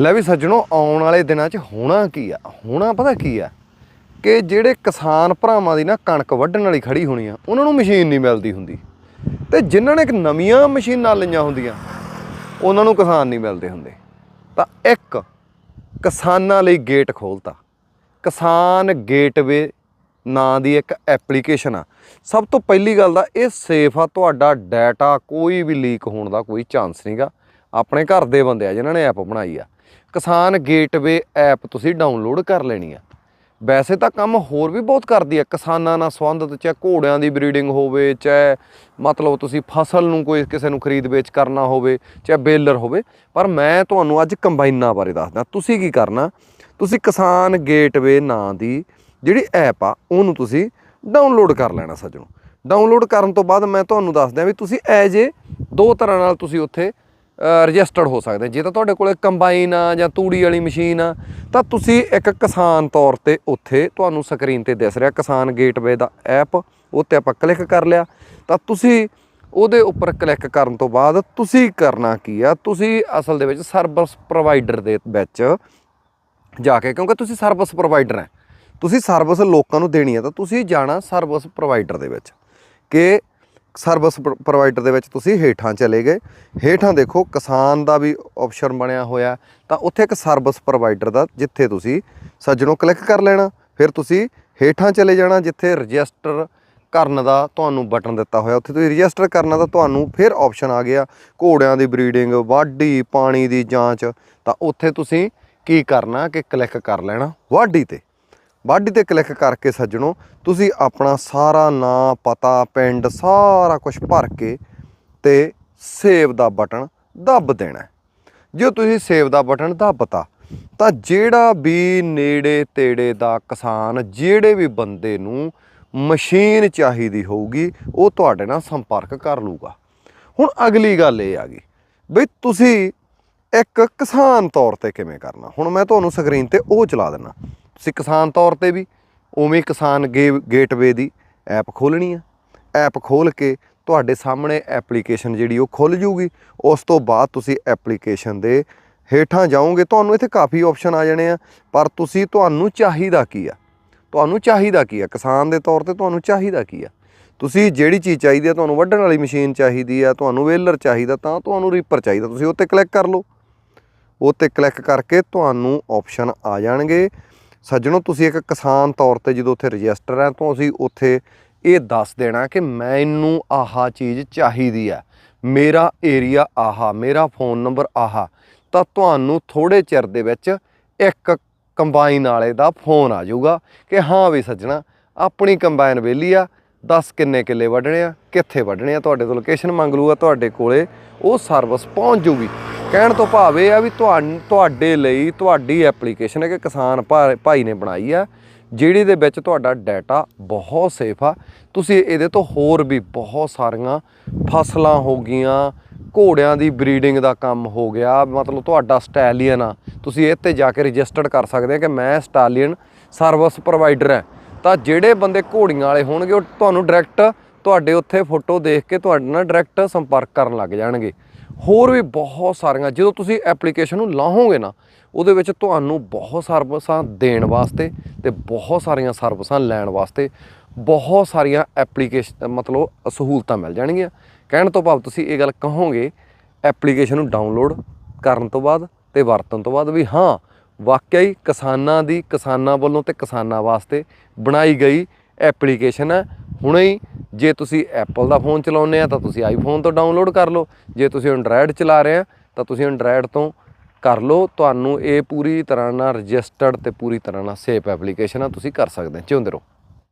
ਲੈ ਵੀ ਸੱਜਣੋ, ਆਉਣ ਵਾਲੇ ਦਿਨਾਂ 'ਚ ਹੋਣਾ ਕੀ ਆ? ਹੋਣਾ ਪਤਾ ਕੀ ਆ? ਕਿ ਜਿਹੜੇ ਕਿਸਾਨ ਭਰਾਵਾਂ ਦੀ ਨਾ ਕਣਕ ਵੱਢਣ ਵਾਲੀ ਖੜੀ ਹੋਣੀ ਆ, ਉਹਨਾਂ ਨੂੰ ਮਸ਼ੀਨ ਨਹੀਂ ਮਿਲਦੀ ਹੁੰਦੀ। ਤੇ ਜਿਨ੍ਹਾਂ ਨੇ ਇੱਕ ਨਵੀਆਂ ਮਸ਼ੀਨਾਂ ਲਈਆਂ ਹੁੰਦੀਆਂ, ਉਹਨਾਂ ਨੂੰ ਕਿਸਾਨ ਨਹੀਂ ਮਿਲਦੇ ਹੁੰਦੇ। ਤਾਂ ਇੱਕ, ਕਿਸਾਨਾਂ ਲਈ ਗੇਟ ਖੋਲਤਾ। ਕਿਸਾਨ ਗੇਟਵੇ ਨਾਂ ਦੀ ਇੱਕ ਐਪਲੀਕੇਸ਼ਨ ਆ। ਸਭ ਤੋਂ ਪਹਿਲੀ ਗੱਲ ਦਾ ਇਹ ਸੇਫ ਆ, ਤੁਹਾਡਾ ਡਾਟਾ ਕੋਈ ਵੀ ਲੀਕ ਹੋਣ ਦਾ ਕੋਈ ਚਾਂਸ ਨਹੀਂਗਾ ਆਪਣੇ ਘਰ ਦੇ ਬੰਦੇ ਆ, ਜਿਨ੍ਹਾਂ ਨੇ ਐਪ ਬਣਾਈ ਆ। ਕਿਸਾਨ ਗੇਟਵੇ ਐਪ ਤੁਸੀਂ ਡਾਊਨਲੋਡ ਕਰ ਲੈਣੀ ਆ। ਵੈਸੇ ਤਾਂ ਕੰਮ ਹੋਰ ਵੀ ਬਹੁਤ ਕਰਦੀ ਆ। ਕਿਸਾਨਾਂ ਨਾਲ ਸੰਬੰਧਿਤ, ਚਾਹੇ ਘੋੜਿਆਂ ਦੀ ਬਰੀਡਿੰਗ ਹੋਵੇ, ਚਾਹੇ ਮਤਲਬ ਤੁਸੀਂ ਫਸਲ ਨੂੰ ਕੋਈ ਕਿਸੇ ਨੂੰ ਖਰੀਦ ਵੇਚ ਕਰਨਾ ਹੋਵੇ, ਚਾਹੇ ਬੇਲਰ ਹੋਵੇ। ਪਰ ਮੈਂ ਤੁਹਾਨੂੰ ਅੱਜ ਕੰਬਾਈਨਾਂ ਬਾਰੇ ਦੱਸਦਾ। ਤੁਸੀਂ ਕੀ ਕਰਨਾ? ਤੁਸੀਂ ਕਿਸਾਨ ਗੇਟਵੇ ਨਾਂ ਦੀ ਜਿਹੜੀ ਐਪ ਆ, ਉਹਨੂੰ ਤੁਸੀਂ ਡਾਊਨਲੋਡ ਕਰ ਲੈਣਾ ਸੱਜਣੋ। ਡਾਊਨਲੋਡ ਕਰਨ ਤੋਂ ਬਾਅਦ ਮੈਂ ਤੁਹਾਨੂੰ ਦੱਸਦਾ ਵੀ ਤੁਸੀਂ ਐਜ ਏ ਦੋ ਤਰ੍ਹਾਂ ਨਾਲ ਤੁਸੀਂ ਉੱਥੇ ਰਜਿਸਟਰਡ ਹੋ ਸਕਦੇ ਜੇ ਤਾਂ ਤੁਹਾਡੇ ਕੋਲੇ ਕੰਬਾਈਨ ਆ ਜਾਂ ਤੂੜੀ ਵਾਲੀ ਮਸ਼ੀਨ ਆ, ਤਾਂ ਤੁਸੀਂ ਇੱਕ ਕਿਸਾਨ ਤੌਰ ਤੇ ਉੱਥੇ ਤੁਹਾਨੂੰ ਸਕਰੀਨ ਤੇ ਦਿਸ ਰਿਹਾ, ਕਿਸਾਨ ਗੇਟਵੇ ਦਾ ਐਪ ਉਹ 'ਤੇ ਆਪਾਂ ਕਲਿੱਕ ਕਰ ਲਿਆ। ਤਾਂ ਤੁਸੀਂ ਉਹਦੇ ਉੱਪਰ ਕਲਿੱਕ ਕਰਨ ਤੋਂ ਬਾਅਦ ਤੁਸੀਂ ਕਰਨਾ ਕੀ ਆ, ਤੁਸੀਂ ਅਸਲ ਦੇ ਵਿੱਚ ਸਰਵਿਸ ਪ੍ਰੋਵਾਈਡਰ ਦੇ ਵਿੱਚ ਜਾ ਕੇ, ਕਿਉਂਕਿ ਤੁਸੀਂ ਸਰਵਿਸ ਪ੍ਰੋਵਾਈਡਰ ਹੈ। ਤੁਸੀਂ ਸਰਵਿਸ ਲੋਕਾਂ ਨੂੰ ਦੇਣੀ ਹੈ, ਤਾਂ ਤੁਸੀਂ ਜਾਣਾ ਸਰਵਿਸ ਪ੍ਰੋਵਾਈਡਰ ਦੇ ਵਿੱਚ ਕਿ ਸਰਵਿਸ ਪ੍ਰੋਵਾਈਡਰ ਦੇ ਵਿੱਚ ਤੁਸੀਂ ਹੇਠਾਂ ਚਲੇ ਗਏ। ਹੇਠਾਂ ਦੇਖੋ, ਕਿਸਾਨ ਦਾ ਵੀ ਆਪਸ਼ਨ ਬਣਿਆ ਹੋਇਆ। ਤਾਂ ਉੱਥੇ ਇੱਕ ਸਰਵਿਸ ਪ੍ਰੋਵਾਈਡਰ ਦਾ, ਜਿੱਥੇ ਤੁਸੀਂ ਸੱਜਣੋਂ ਕਲਿੱਕ ਕਰ ਲੈਣਾ। ਫਿਰ ਤੁਸੀਂ ਹੇਠਾਂ ਚਲੇ ਜਾਣਾ, ਜਿੱਥੇ ਰਜਿਸਟਰ ਕਰਨ ਦਾ ਤੁਹਾਨੂੰ ਬਟਨ ਦਿੱਤਾ ਹੋਇਆ। ਉੱਥੇ ਤੁਸੀਂ ਰਜਿਸਟਰ ਕਰਨਾ ਤਾਂ ਤੁਹਾਨੂੰ ਫਿਰ ਆਪਸ਼ਨ ਆ ਗਿਆ। ਘੋੜਿਆਂ ਦੀ ਬਰੀਡਿੰਗ ਵਾਢੀ, ਪਾਣੀ ਦੀ ਜਾਂਚ। ਤਾਂ ਉੱਥੇ ਤੁਸੀਂ ਕੀ ਕਰਨਾ, ਕਿ ਕਲਿੱਕ ਕਰ ਲੈਣਾ ਵਾਢੀ ਤੇ। ਵਾਢੀ ਤੇ ਕਲਿੱਕ ਕਰਕੇ ਸੱਜਣੋ, ਤੁਸੀਂ ਆਪਣਾ ਸਾਰਾ ਨਾਂ, ਪਤਾ, ਪਿੰਡ ਸਾਰਾ ਕੁਝ ਭਰ ਕੇ ਤੇ ਸੇਵ ਦਾ ਬਟਨ ਦੱਬ ਦੇਣਾ ਜੇ ਤੁਸੀਂ ਸੇਵ ਦਾ ਬਟਨ ਦੱਬਤਾ, ਤਾਂ ਜਿਹੜਾ ਵੀ ਨੇੜੇ ਤੇੜੇ ਦਾ ਕਿਸਾਨ, ਜਿਹੜੇ ਵੀ ਬੰਦੇ ਨੂੰ ਮਸ਼ੀਨ ਚਾਹੀਦੀ ਹੋਊਗੀ, ਉਹ ਤੁਹਾਡੇ ਨਾਲ ਸੰਪਰਕ ਕਰ ਲੂਗਾ ਹੁਣ ਅਗਲੀ ਗੱਲ ਇਹ ਆ ਗਈ ਬਈ ਤੁਸੀਂ ਇੱਕ ਕਿਸਾਨ ਤੌਰ ਤੇ ਕਿਵੇਂ ਕਰਨਾ? ਹੁਣ ਮੈਂ ਤੁਹਾਨੂੰ ਸਕਰੀਨ ਤੇ ਉਹ ਚਲਾ ਦਿੰਨਾ ਤੁਸੀਂ ਕਿਸਾਨ ਤੌਰ ਤੇ ਵੀ ਉਵੇਂ ਕਿਸਾਨ ਗੇ ਗੇਟਵੇ ਦੀ ਐਪ ਖੋਲਣੀ ਆ। ਐਪ ਖੋਲ ਕੇ ਤੁਹਾਡੇ ਸਾਹਮਣੇ ਐਪਲੀਕੇਸ਼ਨ ਜਿਹੜੀ ਉਹ ਖੁੱਲ ਜੂਗੀ। ਉਸ ਤੋਂ ਬਾਅਦ ਤੁਸੀਂ ਐਪਲੀਕੇਸ਼ਨ ਦੇ ਹੇਠਾਂ ਜਾਓਗੇ। ਤੁਹਾਨੂੰ ਇੱਥੇ ਕਾਫੀ ਆਪਸ਼ਨ ਆ ਜਾਣੇ ਆ। ਪਰ ਤੁਸੀਂ ਤੁਹਾਨੂੰ ਚਾਹੀਦਾ ਕੀ ਆ? ਤੁਹਾਨੂੰ ਚਾਹੀਦਾ ਕੀ ਆ? ਕਿਸਾਨ ਦੇ ਤੌਰ ਤੇ ਤੁਹਾਨੂੰ ਚਾਹੀਦਾ ਕੀ ਆ? ਤੁਸੀਂ ਜਿਹੜੀ ਚੀਜ਼ ਚਾਹੀਦੀ ਆ, ਤੁਹਾਨੂੰ ਵੱਢਣ ਵਾਲੀ ਮਸ਼ੀਨ ਚਾਹੀਦੀ ਆ, ਤੁਹਾਨੂੰ ਵੇਲਰ ਚਾਹੀਦਾ, ਤਾਂ ਤੁਹਾਨੂੰ ਰੀਪਰ ਚਾਹੀਦਾ। ਤੁਸੀਂ ਉੱਤੇ ਕਲਿੱਕ ਕਰ ਲਓ। ਉੱਤੇ ਕਲਿੱਕ ਕਰਕੇ ਤੁਹਾਨੂੰ ਆਪਸ਼ਨ ਆ ਜਾਣਗੇ। ਸੱਜਣੋ, ਤੁਸੀਂ ਇੱਕ ਕਿਸਾਨ ਤੌਰ ਤੇ ਜਦੋਂ ਉੱਥੇ ਰਜਿਸਟਰ ਹੈ ਤਾਂ ਅਸੀਂ ਉੱਥੇ ਇਹ ਦੱਸ ਦੇਣਾ ਕਿ ਮੈਨੂੰ ਆਹਾ ਚੀਜ਼ ਚਾਹੀਦੀ ਹੈ ਮੇਰਾ ਏਰੀਆ ਆਹਾ, ਮੇਰਾ ਫੋਨ ਨੰਬਰ ਆਹਾ, ਤਾਂ ਤੁਹਾਨੂੰ ਥੋੜੇ ਚਿਰ ਦੇ ਵਿੱਚ ਇੱਕ ਕੰਬਾਈਨ ਵਾਲੇ ਦਾ ਫੋਨ ਆ ਜਾਊਗਾ ਕਿ ਹਾਂ ਵੀ ਸੱਜਣਾ, ਆਪਣੀ ਕੰਬਾਈਨ ਵਿਹਲੀ ਆ 10 ਕਿੰਨੇ ਕਿੱਲੇ ਵੱਢਣੇ ਆ, ਕਿੱਥੇ ਵੱਢਣੇ ਆ, ਤੁਹਾਡੇ ਤੋਂ ਲੋਕੇਸ਼ਨ ਮੰਗ ਲੂਗਾ ਤੁਹਾਡੇ ਕੋਲੇ ਉਹ ਸਰਵਿਸ ਪਹੁੰਚ ਜੂਗੀ ਕਹਿਣ ਤੋਂ ਭਾਵ ਇਹ ਆ ਵੀ ਤੁਹਾਨੂੰ, ਤੁਹਾਡੇ ਲਈ ਤੁਹਾਡੀ ਐਪਲੀਕੇਸ਼ਨ ਹੈ ਕਿ ਕਿਸਾਨ ਭਾ- ਭਾਈ ਨੇ ਬਣਾਈ ਆ, ਜਿਹੜੀ ਦੇ ਵਿੱਚ ਤੁਹਾਡਾ ਡਾਟਾ ਬਹੁਤ ਸੇਫ ਆ। ਤੁਸੀਂ ਇਹਦੇ ਤੋਂ ਹੋਰ ਵੀ ਬਹੁਤ ਸਾਰੀਆਂ ਫਸਲਾਂ ਹੋ ਗਈਆਂ, ਘੋੜਿਆਂ ਦੀ ਬਰੀਡਿੰਗ ਦਾ ਕੰਮ ਹੋ ਗਿਆ, ਮਤਲਬ ਤੁਹਾਡਾ ਸਟੈਲੀਅਨ ਆ। ਤੁਸੀਂ ਇਹ ਤੇ ਜਾ ਕੇ ਰਜਿਸਟਰਡ ਕਰ ਸਕਦੇ ਆ ਕਿ ਮੈਂ ਸਟਾਲੀਅਨ ਸਰਵਿਸ ਪ੍ਰੋਵਾਈਡਰ ਹਾਂ ਤਾਂ ਜਿਹੜੇ ਬੰਦੇ ਘੋੜੀਆਂ ਵਾਲੇ ਹੋਣਗੇ, ਉਹ ਤੁਹਾਨੂੰ ਡਾਇਰੈਕਟ ਤੁਹਾਡੇ ਉੱਥੇ ਫੋਟੋ ਦੇਖ ਕੇ ਤੁਹਾਡੇ ਨਾਲ ਡਾਇਰੈਕਟ ਸੰਪਰਕ ਕਰਨ ਲੱਗ ਜਾਣਗੇ। ਹੋਰ ਵੀ ਬਹੁਤ ਸਾਰੀਆਂ, ਜਦੋਂ ਤੁਸੀਂ ਐਪਲੀਕੇਸ਼ਨ ਨੂੰ ਲਾਹੋਗੇ ਨਾ, ਉਹਦੇ ਵਿੱਚ ਤੁਹਾਨੂੰ ਬਹੁਤ ਸਰਵਿਸਾਂ ਦੇਣ ਵਾਸਤੇ ਤੇ ਬਹੁਤ ਸਾਰੀਆਂ ਸਰਵਿਸਾਂ ਲੈਣ ਵਾਸਤੇ ਬਹੁਤ ਸਾਰੀਆਂ ਐਪਲੀਕੇਸ਼ਨ ਮਤਲਬ ਸਹੂਲਤਾਂ ਮਿਲ ਜਾਣਗੀਆਂ। ਕਹਿਣ ਤੋਂ ਭਾਵ ਤੁਸੀਂ ਇਹ ਗੱਲ ਕਹੋਗੇ ਐਪਲੀਕੇਸ਼ਨ ਨੂੰ ਡਾਊਨਲੋਡ ਕਰਨ ਤੋਂ ਬਾਅਦ ਤੇ ਵਰਤਣ ਤੋਂ ਬਾਅਦ ਵੀ ਹਾਂ, ਵਾਕਿਆ ਹੀ ਕਿਸਾਨਾਂ ਦੀ ਕਿਸਾਨਾਂ ਵੱਲੋਂ ਤੇ ਕਿਸਾਨਾਂ ਵਾਸਤੇ ਬਣਾਈ ਗਈ ਐਪਲੀਕੇਸ਼ਨ ਹੈ। ਹੁਣੇ ਹੀ ਜੇ ਤੁਸੀਂ ਐਪਲ ਦਾ ਫੋਨ ਚਲਾਉਂਦੇ ਆ, ਤਾਂ ਤੁਸੀਂ ਆਈਫੋਨ ਤੋਂ ਡਾਊਨਲੋਡ ਕਰ ਲਓ। ਜੇ ਤੁਸੀਂ ਐਂਡਰਾਇਡ ਚਲਾ ਰਹੇ ਆ, ਤਾਂ ਤੁਸੀਂ ਐਂਡਰਾਇਡ ਤੋਂ ਕਰ ਲਓ। ਤੁਹਾਨੂੰ ਇਹ ਪੂਰੀ ਤਰ੍ਹਾਂ ਨਾਲ ਰਜਿਸਟਰਡ ਤੇ ਪੂਰੀ ਤਰ੍ਹਾਂ ਨਾਲ ਸੇਫ ਐਪਲੀਕੇਸ਼ਨ ਆ, ਤੁਸੀਂ ਕਰ ਸਕਦੇ ਹੋ ਜਿਉਂਦੇ ਰਹੋ।